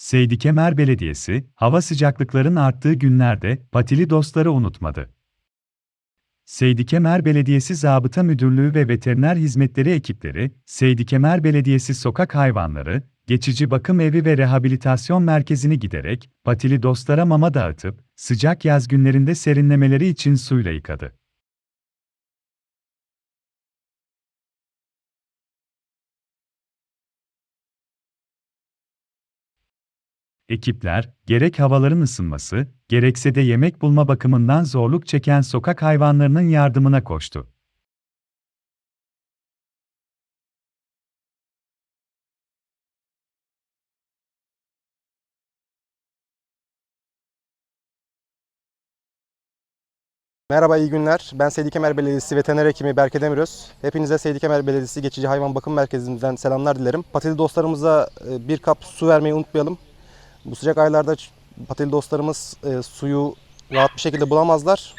Seydi Kemer Belediyesi, hava sıcaklıkların arttığı günlerde patili dostları unutmadı. Seydi Kemer Belediyesi Zabıta Müdürlüğü ve Veteriner Hizmetleri ekipleri, Seydi Kemer Belediyesi Sokak Hayvanları, Geçici Bakım Evi ve Rehabilitasyon Merkezi'ni giderek, patili dostlara mama dağıtıp, sıcak yaz günlerinde serinlemeleri için suyla yıkadı. Ekipler, gerek havaların ısınması, gerekse de yemek bulma bakımından zorluk çeken sokak hayvanlarının yardımına koştu. Merhaba, iyi günler. Ben Seydi Kemer Belediyesi Veteriner Hekimi Berke Demiröz. Hepinize Seydi Kemer Belediyesi Geçici Hayvan Bakım Merkezi'nden selamlar dilerim. Patili dostlarımıza e, bir kap su vermeyi unutmayalım. Bu sıcak aylarda patili dostlarımız e, suyu rahat bir şekilde bulamazlar.